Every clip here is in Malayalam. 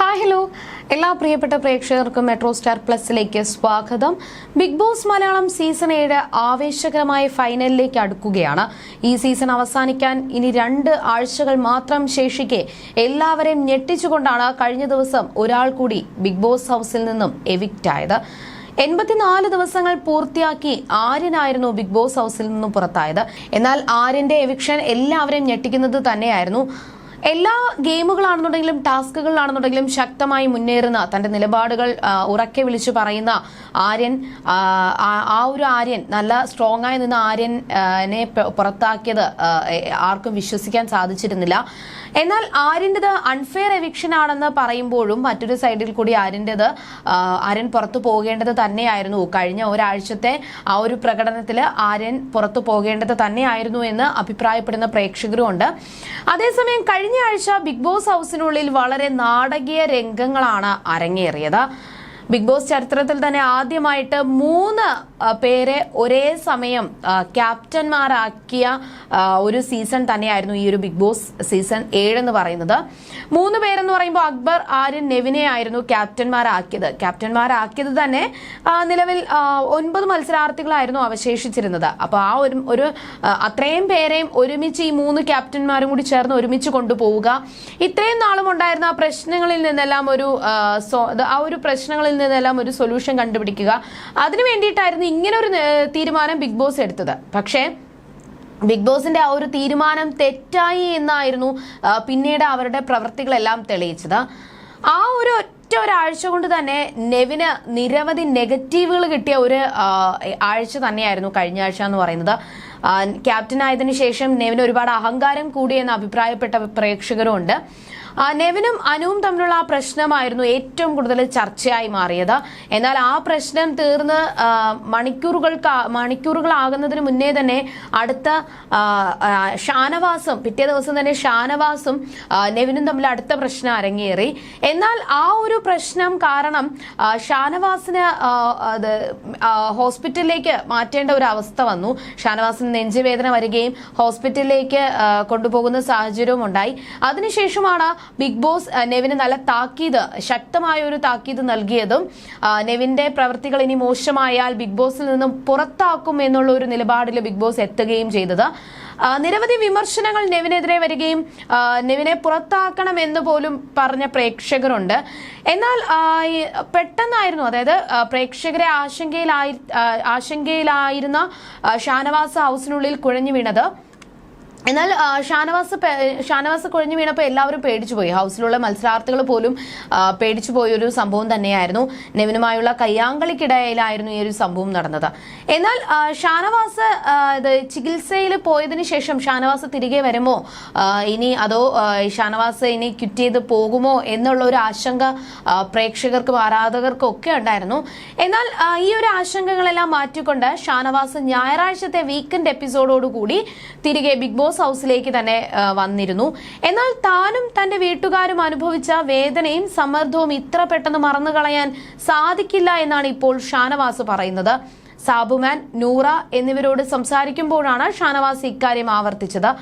ഹായ് ഹലോ എല്ലാ പ്രിയപ്പെട്ട പ്രേക്ഷകർക്കും മെട്രോ സ്റ്റാർ പ്ലസിലേക്ക് സ്വാഗതം. ബിഗ് ബോസ് മലയാളം സീസൺ ഏഴ് ആവേശകരമായ ഫൈനലിലേക്ക് അടുക്കുകയാണ്. ഈ സീസൺ അവസാനിക്കാൻ ഇനി രണ്ട് ആഴ്ചകൾ മാത്രം ശേഷിക്കെ എല്ലാവരെയും ഞെട്ടിച്ചുകൊണ്ടാണ് കഴിഞ്ഞ ദിവസം ഒരാൾ കൂടി ബിഗ് ബോസ് ഹൗസിൽ നിന്നും എവിക്റ്റ് ആയത്. എൺപത്തിനാല് ദിവസങ്ങൾ പൂർത്തിയാക്കി ആര്യനായിരുന്നു ബിഗ് ബോസ് ഹൗസിൽ നിന്നും പുറത്തായത്. എന്നാൽ ആര്യന്റെ എവിക്ഷൻ എല്ലാവരെയും ഞെട്ടിക്കുന്നത് തന്നെയായിരുന്നു. എല്ലാ ഗെയിമുകളാണെന്നുണ്ടെങ്കിലും ടാസ്കുകളാണെന്നുണ്ടെങ്കിലും ശക്തമായി മുന്നേറുന്ന തന്റെ നിലപാടുകൾ ഉറക്കെ വിളിച്ചു പറയുന്ന ആര്യൻ ആ, ഒരു ആര്യൻ നല്ല സ്ട്രോങ് ആയി നിന്ന ആര്യനെ പുറത്താക്കിയത് ആർക്കും വിശ്വസിക്കാൻ സാധിച്ചിരുന്നില്ല. എന്നാൽ ആര്യന്റെത് അൺഫെയർ എവിക്ഷൻ ആണെന്ന് പറയുമ്പോഴും മറ്റൊരു സൈഡിൽ കൂടി ആര്യന്റെത് ആര്യൻ പുറത്തു പോകേണ്ടത് തന്നെയായിരുന്നു. കഴിഞ്ഞ ഒരാഴ്ചത്തെ ആ ഒരു പ്രകടനത്തിൽ ആര്യൻ പുറത്തു പോകേണ്ടത് തന്നെയായിരുന്നു എന്ന് അഭിപ്രായപ്പെടുന്ന പ്രേക്ഷകരുമുണ്ട്. അതേസമയം കഴിഞ്ഞ ആഴ്ച ബിഗ് ബോസ് ഹൗസിനുള്ളിൽ വളരെ നാടകീയ രംഗങ്ങളാണ് അരങ്ങേറിയത്. ബിഗ് ബോസ് ചരിത്രത്തിൽ തന്നെ ആദ്യമായിട്ട് മൂന്ന് പേരെ ഒരേ സമയം ക്യാപ്റ്റന്മാരാക്കിയ ഒരു സീസൺ തന്നെയായിരുന്നു ഈ ഒരു ബിഗ് ബോസ് സീസൺ ഏഴ് എന്ന് പറയുന്നത്. മൂന്ന് പേരെന്ന് പറയുമ്പോൾ അക്ബർ ആര്യൻ നെവിനെ ആയിരുന്നു ക്യാപ്റ്റന്മാരാക്കിയത്. ക്യാപ്റ്റന്മാരാക്കിയത് തന്നെ നിലവിൽ ഒൻപത് മത്സരാർത്ഥികളായിരുന്നു അവശേഷിച്ചിരുന്നത്. അപ്പോൾ ആ ഒരു ഒരു അത്രയും പേരെയും ഒരുമിച്ച് ഈ മൂന്ന് ക്യാപ്റ്റന്മാരും കൂടി ചേർന്ന് ഒരുമിച്ച് കൊണ്ടുപോവുക. ഇത്രയും നാളും ഉണ്ടായിരുന്ന ആ പ്രശ്നങ്ങളിൽ നിന്നെല്ലാം ഒരു ആ ഒരു പ്രശ്നങ്ങളിൽ നിന്നെല്ലാം ഒരു സൊല്യൂഷൻ കണ്ടുപിടിക്കുക. അതിനു വേണ്ടിയിട്ടായിരുന്നു ഇങ്ങനെ ഒരു തീരുമാനം ബിഗ് ബോസ് എടുത്തത്. പക്ഷേ ബിഗ് ബോസിന്റെ ആ ഒരു തീരുമാനം തെറ്റായി എന്നായിരുന്നു പിന്നീട് അവരുടെ പ്രവൃത്തികളെല്ലാം തെളിയിച്ചത്. ആ ഒരു ഒറ്റ ഒരാഴ്ച കൊണ്ട് തന്നെ നെവിന് നിരവധി നെഗറ്റീവുകൾ കിട്ടിയ ഒരു ആഴ്ച തന്നെയായിരുന്നു കഴിഞ്ഞ ആഴ്ച എന്ന് പറയുന്നത്. ക്യാപ്റ്റൻ ആയതിനു ശേഷം നെവിന് ഒരുപാട് അഹങ്കാരം കൂടിയെന്ന് അഭിപ്രായപ്പെട്ട പ്രേക്ഷകരും ഉണ്ട് ആ, നെവിനും അനുവും തമ്മിലുള്ള ആ പ്രശ്നമായിരുന്നു ഏറ്റവും കൂടുതൽ ചർച്ചയായി മാറിയത്. എന്നാൽ ആ പ്രശ്നം തീർന്ന് മണിക്കൂറുകൾക്ക് മണിക്കൂറുകളാകുന്നതിന് മുന്നേ തന്നെ അടുത്ത ഷാനവാസും പിറ്റേ ദിവസം തന്നെ ഷാനവാസും നെവിനും തമ്മിൽ അടുത്ത പ്രശ്നം അരങ്ങേറി. എന്നാൽ ആ ഒരു പ്രശ്നം കാരണം ഷാനവാസിന് ഹോസ്പിറ്റലിലേക്ക് മാറ്റേണ്ട ഒരു അവസ്ഥ വന്നു. ഷാനവാസിന് നെഞ്ചുവേദന വരികയും ഹോസ്പിറ്റലിലേക്ക് കൊണ്ടുപോകുന്ന സാഹചര്യവും ഉണ്ടായി അതിനുശേഷമാണ് ബിഗ് ബോസ് നെവിന് നല്ല താക്കീത് ശക്തമായ ഒരു താക്കീത് നൽകിയതും നെവിന്റെ പ്രവൃത്തികൾ ഇനി മോശമായാൽ ബിഗ് ബോസിൽ നിന്നും പുറത്താക്കും എന്നുള്ള ഒരു നിലപാടിൽ ബിഗ് ബോസ് എത്തുകയും ചെയ്തത്. നിരവധി വിമർശനങ്ങൾ നെവിനെതിരെ വരികയും നെവിനെ പുറത്താക്കണം എന്ന് പോലും പറഞ്ഞ പ്രേക്ഷകരുണ്ട്. എന്നാൽ പെട്ടെന്നായിരുന്നു അതായത് പ്രേക്ഷകരെ ആശങ്കയിലായി ആശങ്കയിലായിരുന്ന ഷാനവാസ് ഹൗസിനുള്ളിൽ കുഴഞ്ഞു വീണത്. എന്നാൽ ഷാനവാസ് ഷാനവാസ് കുഴഞ്ഞു വീണപ്പോൾ എല്ലാവരും പേടിച്ചു പോയി. ഹൗസിലുള്ള മത്സരാർത്ഥികൾ പോലും പേടിച്ചു പോയ ഒരു സംഭവം തന്നെയായിരുന്നു. നെവിനുമായുള്ള കയ്യാങ്കളിക്കിടയിലായിരുന്നു ഈ ഒരു സംഭവം നടന്നത്. എന്നാൽ ഷാനവാസ് ചികിത്സയിൽ പോയതിന് ശേഷം ഷാനവാസ് തിരികെ വരുമോ? ഇനി അതോ ഷാനവാസ് ഇനി ക്വിറ്റ് ചെയ്ത് പോകുമോ എന്നുള്ള ഒരു ആശങ്ക പ്രേക്ഷകർക്കും ആരാധകർക്കും ഒക്കെ ഉണ്ടായിരുന്നു. എന്നാൽ ഈ ഒരു ആശങ്കകളെല്ലാം മാറ്റിക്കൊണ്ട് ഷാനവാസ് ഞായറാഴ്ചത്തെ വീക്കെൻഡ് എപ്പിസോഡോടുകൂടി തിരികെ ബിഗ് ബോസ് ഹൗസിലേക്ക് തന്നെ വന്നിരുന്നു. എന്നാൽ താനും തന്റെ വീട്ടുകാരും അനുഭവിച്ച വേദനയും സമ്മർദ്ദവും ഇത്ര പെട്ടെന്ന് മറന്നു കളയാൻ സാധിക്കില്ല എന്നാണ് ഇപ്പോൾ ഷാനവാസ് പറയുന്നത്. സാബുമാൻ നൂറ എന്നിവരോട് സംസാരിക്കുമ്പോഴാണ് ഷാനവാസ് ഇക്കാര്യം ആവർത്തിച്ചത്.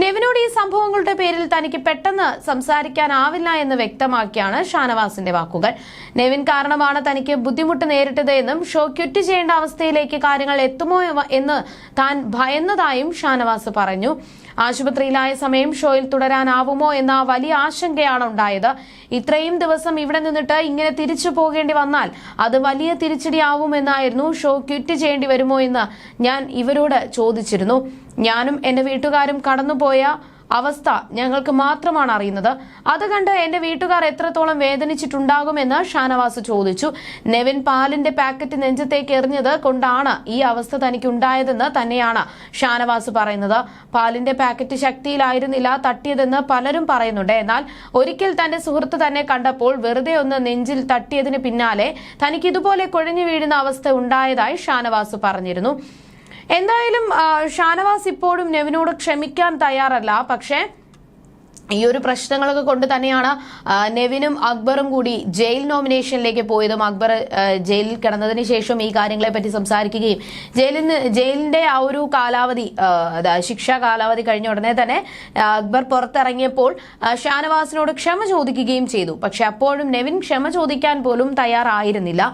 നെവിനോട് ഈ സംഭവങ്ങളുടെ പേരിൽ തനിക്ക് പെട്ടെന്ന് സംസാരിക്കാനാവില്ല എന്ന് വ്യക്തമാക്കിയാണ് ഷാനവാസിന്റെ വാക്കുകൾ. നെവിൻ കാരണമാണ് തനിക്ക് ബുദ്ധിമുട്ട് നേരിട്ടത് എന്നും ഷോ ക്വിറ്റ് ചെയ്യേണ്ട അവസ്ഥയിലേക്ക് കാര്യങ്ങൾ എത്തുമോ എന്ന് താൻ ഭയന്നതായും ഷാനവാസ് പറഞ്ഞു. ആശുപത്രിയിലായ സമയം ഷോയിൽ തുടരാനാവുമോ എന്ന വലിയ ആശങ്കയാണ് ഉണ്ടായത്. ഇത്രയും ദിവസം ഇവിടെ നിന്നിട്ട് ഇങ്ങനെ തിരിച്ചു പോകേണ്ടി വന്നാൽ അത് വലിയ തിരിച്ചടിയാവുമെന്നായിരുന്നു ഷോ ക്വിറ്റ് ചെയ്യേണ്ടി വരുമോ എന്ന് ഞാൻ ഇവരോട് ചോദിച്ചിരുന്നു. ഞാനും എന്റെ വീട്ടുകാരും കടന്നുപോയ അവസ്ഥ ഞങ്ങൾക്ക് മാത്രമാണ് അറിയുന്നത്. അത് കണ്ട് എന്റെ വീട്ടുകാർ എത്രത്തോളം വേദനിച്ചിട്ടുണ്ടാകുമെന്ന് ഷാനവാസ് ചോദിച്ചു. നെവിൻ പാലിന്റെ പാക്കറ്റ് നെഞ്ചത്തേക്ക് എറിഞ്ഞത് കൊണ്ടാണ് ഈ അവസ്ഥ തനിക്ക് ഉണ്ടായതെന്ന് തന്നെയാണ് ഷാനവാസ് പറയുന്നത്. പാലിന്റെ പാക്കറ്റ് ശക്തിയിലായിരുന്നില്ല തട്ടിയതെന്ന് പലരും പറയുന്നുണ്ട്. എന്നാൽ ഒരിക്കൽ തന്റെ സുഹൃത്ത് തന്നെ കണ്ടപ്പോൾ വെറുതെ ഒന്ന് നെഞ്ചിൽ തട്ടിയതിന് പിന്നാലെ തനിക്ക് ഇതുപോലെ കുഴഞ്ഞു വീഴുന്ന അവസ്ഥ ഉണ്ടായതായി ഷാനവാസ് പറഞ്ഞിരുന്നു. എന്തായാലും ഷാനവാസ് ഇപ്പോഴും നെവിനോട് ക്ഷമിക്കാൻ തയ്യാറല്ല. പക്ഷേ ഈ ഒരു പ്രശ്നങ്ങളൊക്കെ കൊണ്ട് തന്നെയാണ് നെവിനും അക്ബറും കൂടി ജയിൽ നോമിനേഷനിലേക്ക് പോയതും. അക്ബർ ജയിലിൽ കിടന്നതിന് ശേഷം ഈ കാര്യങ്ങളെ പറ്റി സംസാരിക്കുകയും നിന്ന് ജയിലിന്റെ ആ ഒരു കാലാവധി ശിക്ഷാ കാലാവധി കഴിഞ്ഞ ഉടനെ തന്നെ അക്ബർ പുറത്തിറങ്ങിയപ്പോൾ ഷാനവാസിനോട് ക്ഷമ ചോദിക്കുകയും ചെയ്തു. പക്ഷെ അപ്പോഴും നെവിൻ ക്ഷമ ചോദിക്കാൻ പോലും തയ്യാറായിരുന്നില്ല.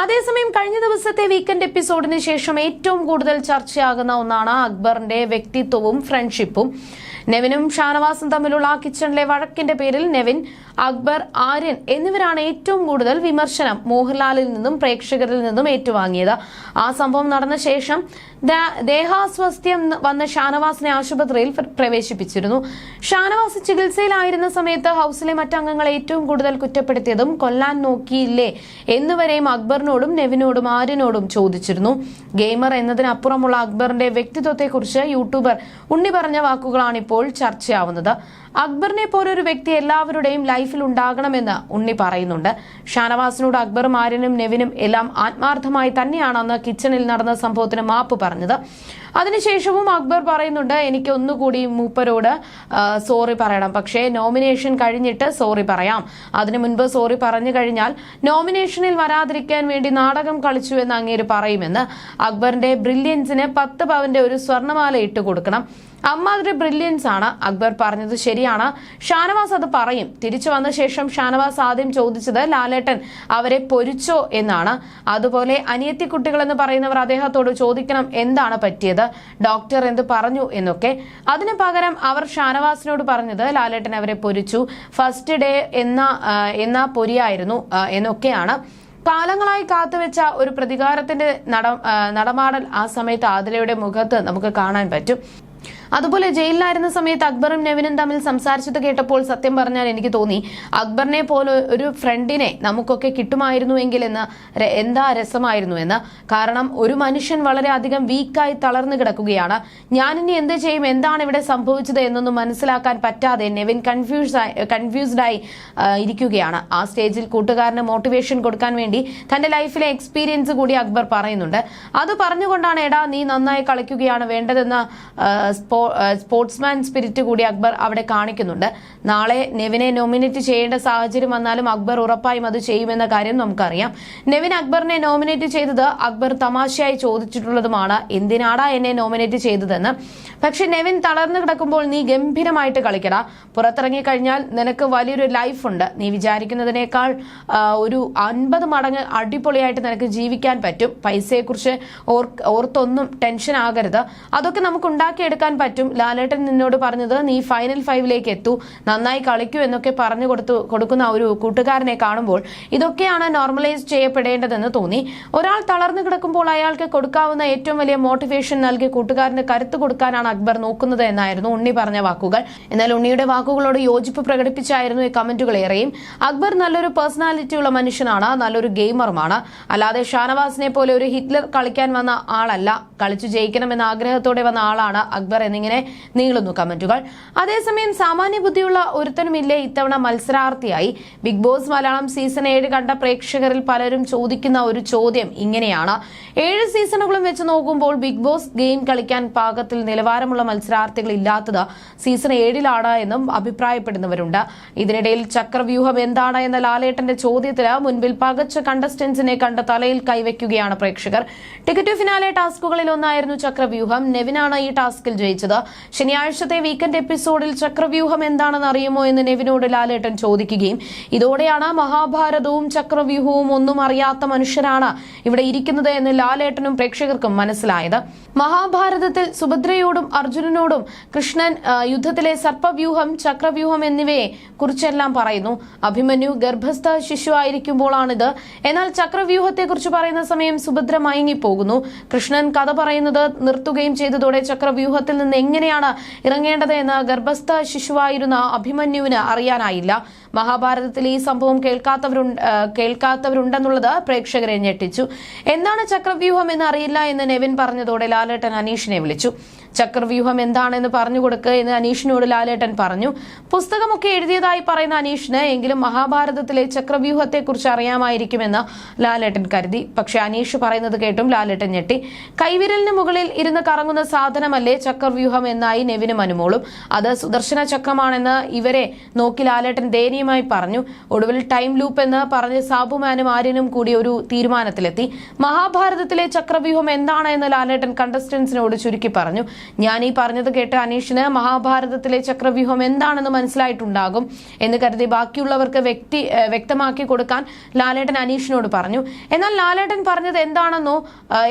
അതേസമയം കഴിഞ്ഞ ദിവസത്തെ വീക്കെൻഡ് എപ്പിസോഡിന് ശേഷം ഏറ്റവും കൂടുതൽ ചർച്ചയാകുന്ന ഒന്നാണ് അക്ബറിന്റെ വ്യക്തിത്വവും ഫ്രണ്ട്ഷിപ്പും നെവിനും ഷാനവാസും തമ്മിലുള്ള ആ കിച്ചണിലെ വഴക്കിന്റെ പേരിൽ നെവിൻ അക്ബർ ആര്യൻ എന്നിവരാണ് ഏറ്റവും കൂടുതൽ വിമർശനം മോഹൻലാലിൽ നിന്നും പ്രേക്ഷകരിൽ നിന്നും ഏറ്റുവാങ്ങിയത്. ആ സംഭവം നടന്ന ശേഷം ദേഹാസ്വാസ്ഥ്യം വന്ന ഷാനവാസിനെ ആശുപത്രിയിൽ പ്രവേശിപ്പിച്ചിരുന്നു. ഷാനവാസ് ചികിത്സയിലായിരുന്ന സമയത്ത് ഹൌസിലെ മറ്റംഗങ്ങൾ ഏറ്റവും കൂടുതൽ കുറ്റപ്പെടുത്തിയതും കൊല്ലാൻ നോക്കിയില്ലേ എന്നുവരെയും അക്ബറിനോടും നെവിനോടും ആര്യനോടും ചോദിച്ചിരുന്നു. ഗെയിമർ എന്നതിനപ്പുറമുള്ള അക്ബറിന്റെ വ്യക്തിത്വത്തെക്കുറിച്ച് യൂട്യൂബർ ഉണ്ണി പറഞ്ഞ വാക്കുകളാണ് ഇപ്പോൾ ചർച്ചയാവുന്നത്. അക്ബറിനെ പോലൊരു വ്യക്തി എല്ലാവരുടെയും ലൈഫിൽ ഉണ്ടാകണമെന്ന് ഉണ്ണി പറയുന്നുണ്ട്. ഷാനവാസിനോട് അക്ബറും ആര്യനും നെവിനും എല്ലാം ആത്മാർത്ഥമായി തന്നെയാണെന്ന് കിച്ചണിൽ നടന്ന സംഭവത്തിന് മാപ്പ് പറഞ്ഞത്. അതിനുശേഷവും അക്ബർ പറയുന്നുണ്ട് എനിക്ക് ഒന്നുകൂടി മൂപ്പരോട് സോറി പറയണം. പക്ഷേ നോമിനേഷൻ കഴിഞ്ഞിട്ട് സോറി പറയാം. അതിനു മുൻപ് സോറി പറഞ്ഞു കഴിഞ്ഞാൽ നോമിനേഷനിൽ വരാതിരിക്കാൻ വേണ്ടി നാടകം കളിച്ചു എന്ന് അങ്ങേര് പറയുമെന്ന് അക്ബറിന്റെ ബ്രില്യൻസിന് പത്ത് പവന്റെ ഒരു സ്വർണമാല ഇട്ട് കൊടുക്കണം. അമ്മാതിരി ബ്രില്യൻസ് ആണ്. അക്ബർ പറഞ്ഞത് ശരിയാണ്. ഷാനവാസ് അത് പറയും. തിരിച്ചു വന്ന ശേഷം ഷാനവാസ് ആദ്യം ചോദിച്ചത് ലാലേട്ടൻ അവരെ പൊരിച്ചോ? എന്നാണ്. അതുപോലെ അനിയത്തി കുട്ടികൾ എന്ന് പറയുന്നവർ അദ്ദേഹത്തോട് ചോദിക്കണം എന്താണ് പറ്റിയത്? ഡോക്ടർ എന്ത് പറഞ്ഞു എന്നൊക്കെ. അതിനു പകരം അവർ ഷാനവാസിനോട് പറഞ്ഞത് ലാലേട്ടൻ അവരെ പൊരിച്ചു. ഫസ്റ്റ് ഡേ എന്ന എന്ന പൊരിയായിരുന്നു എന്നൊക്കെയാണ്. കാലങ്ങളായി കാത്തുവെച്ച ഒരു പ്രതികാരത്തിന്റെ നട നടമാടൽ ആ സമയത്ത് ആതിരയുടെ മുഖത്ത് നമുക്ക് കാണാൻ പറ്റും. അതുപോലെ ജയിലിലായിരുന്ന സമയത്ത് അക്ബറും നെവിനും തമ്മിൽ സംസാരിച്ചത് കേട്ടപ്പോൾ സത്യം പറഞ്ഞാൽ എനിക്ക് തോന്നി. അക്ബറിനെ പോലെ ഒരു ഫ്രണ്ടിനെ നമുക്കൊക്കെ കിട്ടുമായിരുന്നുവെങ്കിൽ എന്ന് എന്താ രസമായിരുന്നു എന്ന്. കാരണം ഒരു മനുഷ്യൻ വളരെയധികം വീക്കായി തളർന്നു കിടക്കുകയാണ്. ഞാനിനി എന്ത് ചെയ്യും? എന്താണ് ഇവിടെ സംഭവിച്ചത് എന്നൊന്നും മനസ്സിലാക്കാൻ പറ്റാതെ നെവിൻ കൺഫ്യൂസ് കൺഫ്യൂസ്ഡായി ഇരിക്കുകയാണ്. ആ സ്റ്റേജിൽ കൂട്ടുകാരന് മോട്ടിവേഷൻ കൊടുക്കാൻ വേണ്ടി തന്റെ ലൈഫിലെ എക്സ്പീരിയൻസ് കൂടി അക്ബർ പറയുന്നുണ്ട്. അത് പറഞ്ഞുകൊണ്ടാണ് എടാ നീ നന്നായി കളിക്കുകയാണ്. വേണ്ടതെന്ന സ്പോ- സ്പോർട്സ്മാൻ സ്പിരിറ്റ് കൂടി അക്ബർ അവിടെ കാണിക്കുന്നുണ്ട്. നാളെ നെവിനെ നോമിനേറ്റ് ചെയ്യേണ്ട സാഹചര്യം വന്നാലും അക്ബർ ഉറപ്പായും അത് ചെയ്യുമെന്ന കാര്യം നമുക്കറിയാം. നെവിൻ അക്ബറിനെ നോമിനേറ്റ് ചെയ്തത് അക്ബർ തമാശയായി ചോദിച്ചിട്ടുള്ളതുമാണ്. എന്തിനാടാ എന്നെ നോമിനേറ്റ് ചെയ്തതെന്ന്? പക്ഷെ നെവിൻ തളർന്നു കിടക്കുമ്പോൾ നീ ഗംഭീരമായിട്ട് കളിക്കട. പുറത്തിറങ്ങി കഴിഞ്ഞാൽ നിനക്ക് വലിയൊരു ലൈഫ് ഉണ്ട്. നീ വിചാരിക്കുന്നതിനേക്കാൾ ഒരു അൻപത് മടങ്ങ് അടിപൊളിയായിട്ട് നിനക്ക് ജീവിക്കാൻ പറ്റും. പൈസയെക്കുറിച്ച് ഓർ ഓർത്തൊന്നും ടെൻഷൻ ആകരുത്. അതൊക്കെ നമുക്ക് ഉണ്ടാക്കിയെടുക്കാൻ പറ്റും. ലാലേട്ടൻ നിന്നോട് പറഞ്ഞത് നീ ഫൈനൽ ഫൈവിലേക്ക് എത്തൂ. നന്നായി കളിക്കൂ എന്നൊക്കെ പറഞ്ഞു കൊടുത്തു കൊടുക്കുന്ന ഒരു കൂട്ടുകാരനെ കാണുമ്പോൾ ഇതൊക്കെയാണ് നോർമലൈസ് ചെയ്യപ്പെടേണ്ടതെന്ന് തോന്നി. ഒരാൾ തളർന്നു കിടക്കുമ്പോൾ അയാൾക്ക് കൊടുക്കാവുന്ന ഏറ്റവും വലിയ മോട്ടിവേഷൻ നൽകി കൂട്ടുകാരന് കരുത്ത് കൊടുക്കാനാണ് അക്ബർ നോക്കുന്നത് എന്നായിരുന്നു ഉണ്ണി പറഞ്ഞ വാക്കുകൾ. എന്നാൽ ഉണ്ണിയുടെ വാക്കുകളോട് യോജിപ്പ് പ്രകടിപ്പിച്ചായിരുന്നു ഈ കമന്റുകൾ ഏറെയും. അക്ബർ നല്ലൊരു പേഴ്സണാലിറ്റി ഉള്ള മനുഷ്യനാണ് നല്ലൊരു ഗെയിമറുമാണ്. അല്ലാതെ ഷാനവാസിനെ പോലെ ഒരു ഹിറ്റ്ലർ കളിക്കാൻ വന്ന ആളല്ല. കളിച്ചു ജയിക്കണമെന്ന ആഗ്രഹത്തോടെ വന്ന ആളാണ് അക്ബർ എന്നിങ്ങനെ നീളുന്നു കമന്റുകൾ. അതേസമയം സാമാന്യ ബുദ്ധിയുള്ള ഒരുത്തനുമില്ലേ ഇത്തവണ മത്സരാർത്ഥിയായി? ബിഗ് ബോസ് മലയാളം സീസൺ ഏഴ് കണ്ട പ്രേക്ഷകരിൽ പലരും ചോദിക്കുന്ന ഒരു ചോദ്യം ഇങ്ങനെയാണ്. ഏഴ് സീസണുകളും വെച്ച് നോക്കുമ്പോൾ ബിഗ് ബോസ് ഗെയിം കളിക്കാൻ പാകത്തിൽ നിലവാരമുള്ള മത്സരാർത്ഥികൾ ഇല്ലാത്തത് സീസൺ ഏഴിലാണ് എന്നും അഭിപ്രായപ്പെടുന്നവരുണ്ട്. ഇതിനിടയിൽ ചക്രവ്യൂഹം എന്താണ് എന്ന ലാലേട്ടന്റെ ചോദ്യത്തിന് മുൻപിൽ പകച്ച കണ്ടസ്റ്റൻസിനെ കണ്ട തലയിൽ കൈവയ്ക്കുകയാണ് പ്രേക്ഷകർ. ടിക്കറ്റ് ഫിനാലെ ടാസ്കുകളിൽ ഒന്നായിരുന്നു ചക്രവ്യൂഹം. നെവിനാണ് ഈ ടാസ്കിൽ ജയിച്ചത്. ശനിയാഴ്ചത്തെ വീക്കെൻഡ് എപ്പിസോഡിൽ ചക്രവ്യൂഹം എന്താണെന്ന് അറിയുമോ എന്ന് നെവിനോട് ലാലേട്ടൻ ചോദിക്കുകയും ഇതോടെയാണ് മഹാഭാരതവും ചക്രവ്യൂഹവും ഒന്നും അറിയാത്ത മനുഷ്യരാണ് ഇവിടെ ഇരിക്കുന്നത് എന്ന് ലാലേട്ടനും പ്രേക്ഷകർക്കും മനസ്സിലായത്. മഹാഭാരതത്തിൽ സുഭദ്രയോടും അർജുനനോടും കൃഷ്ണൻ യുദ്ധത്തിലെ സർപ്പവ്യൂഹം ചക്രവ്യൂഹം എന്നിവയെ കുറിച്ചെല്ലാം പറയുന്നു. അഭിമന്യു ഗർഭസ്ഥ ശിശു ആയിരിക്കുമ്പോഴാണിത് എന്നാൽ ചക്രവ്യൂഹത്തെക്കുറിച്ച് പറയുന്ന സമയം സുഭദ്ര മയങ്ങിപ്പോകുന്നു. കൃഷ്ണൻ കഥ പറയുന്നത് നിർത്തുകയും ചെയ്തതോടെ ചക്രവ്യൂഹത്തിൽ നിന്ന് എങ്ങനെയാണ് ഇറങ്ങേണ്ടത് എന്ന് ഗർഭസ്ഥ ശിശുവായിരുന്ന അഭിമന്യുവിന് അറിയാനായില്ല. മഹാഭാരതത്തിൽ ഈ സംഭവം കേൾക്കാത്തവരുണ്ട് കേൾക്കാത്തവരുണ്ടെന്നുള്ളത് പ്രേക്ഷകരെ ഞെട്ടിച്ചു. എന്താണ് ചക്രവ്യൂഹം എന്ന് അറിയില്ല എന്ന് നെവിൻ പറഞ്ഞതോടെ ലാലേട്ടൻ അനീഷിനെ വിളിച്ചു. ചക്രവ്യൂഹം എന്താണെന്ന് പറഞ്ഞു കൊടുക്കുക എന്ന് അനീഷിനോട് ലാലേട്ടൻ പറഞ്ഞു. പുസ്തകമൊക്കെ എഴുതിയതായി പറയുന്ന അനീഷിന് എങ്കിലും മഹാഭാരതത്തിലെ ചക്രവ്യൂഹത്തെക്കുറിച്ച് അറിയാമായിരിക്കുമെന്ന് ലാലേട്ടൻ കരുതി. പക്ഷെ അനീഷ് പറയുന്നത് കേട്ടും ലാലേട്ടൻ ഞെട്ടി. കൈവിരലിന് മുകളിൽ ഇരുന്ന് കറങ്ങുന്ന സാധനമല്ലേ ചക്രവ്യൂഹം എന്നായി നെവിനും അനുമോളും. അത് സുദർശന ചക്രമാണെന്ന് ഇവരെ നോക്കി ലാലേട്ടൻ ദയനീയമായി പറഞ്ഞു. ഒടുവിൽ ടൈം ലൂപ്പ് എന്ന് പറഞ്ഞ് സാബുമാനും ആര്യനും കൂടി ഒരു തീരുമാനത്തിലെത്തി. മഹാഭാരതത്തിലെ ചക്രവ്യൂഹം എന്താണ് എന്ന് ലാലേട്ടൻ കണ്ടസ്റ്റൻസിനോട് ചുരുക്കി പറഞ്ഞു. ഞാൻ ഈ പറഞ്ഞത് കേട്ട് അനീഷിന് മഹാഭാരതത്തിലെ ചക്രവ്യൂഹം എന്താണെന്ന് മനസ്സിലായിട്ടുണ്ടാകും എന്ന് കരുതി ബാക്കിയുള്ളവർക്ക് വ്യക്തി വ്യക്തമാക്കി കൊടുക്കാൻ ലാലേട്ടൻ അനീഷിനോട് പറഞ്ഞു. എന്നാൽ ലാലേട്ടൻ പറഞ്ഞത് എന്താണെന്നോ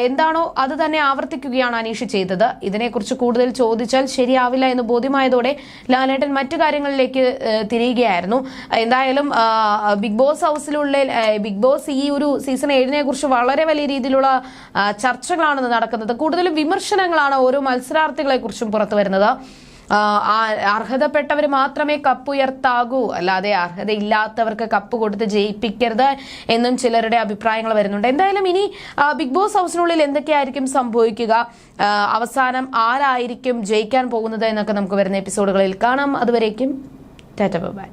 എന്താണോ അത് തന്നെ ആവർത്തിക്കുകയാണ് അനീഷ് ചെയ്തത്. ഇതിനെക്കുറിച്ച് കൂടുതൽ ചോദിച്ചാൽ ശരിയാവില്ല എന്ന് ബോധ്യമായതോടെ ലാലേട്ടൻ മറ്റു കാര്യങ്ങളിലേക്ക് തിരിയുകയായിരുന്നു. എന്തായാലും ബിഗ് ബോസ് ഹൗസിലുള്ള ബിഗ് ബോസ് ഈ ഒരു സീസൺ ഏഴിനെ കുറിച്ച് വളരെ വലിയ രീതിയിലുള്ള ചർച്ചകളാണ് നടക്കുന്നത്. കൂടുതലും വിമർശനങ്ങളാണ് ഓരോ മത്സരാർത്ഥികളെ കുറിച്ചും പുറത്തു വരുന്നത്. അർഹതപ്പെട്ടവർ മാത്രമേ കപ്പ് ഉയർത്താകൂ. അല്ലാതെ അർഹതയില്ലാത്തവർക്ക് കപ്പ് കൊടുത്ത് ജയിപ്പിക്കരുത് എന്നും ചിലരുടെ അഭിപ്രായങ്ങൾ വരുന്നുണ്ട്. എന്തായാലും ഇനി ബിഗ് ബോസ് ഹൗസിനുള്ളിൽ എന്തൊക്കെയായിരിക്കും സംഭവിക്കുക? അവസാനം ആരായിരിക്കും ജയിക്കാൻ പോകുന്നത് എന്നൊക്കെ നമുക്ക് വരുന്ന എപ്പിസോഡുകളിൽ കാണാം. അതുവരേക്കും ടാറ്റ ബൈ.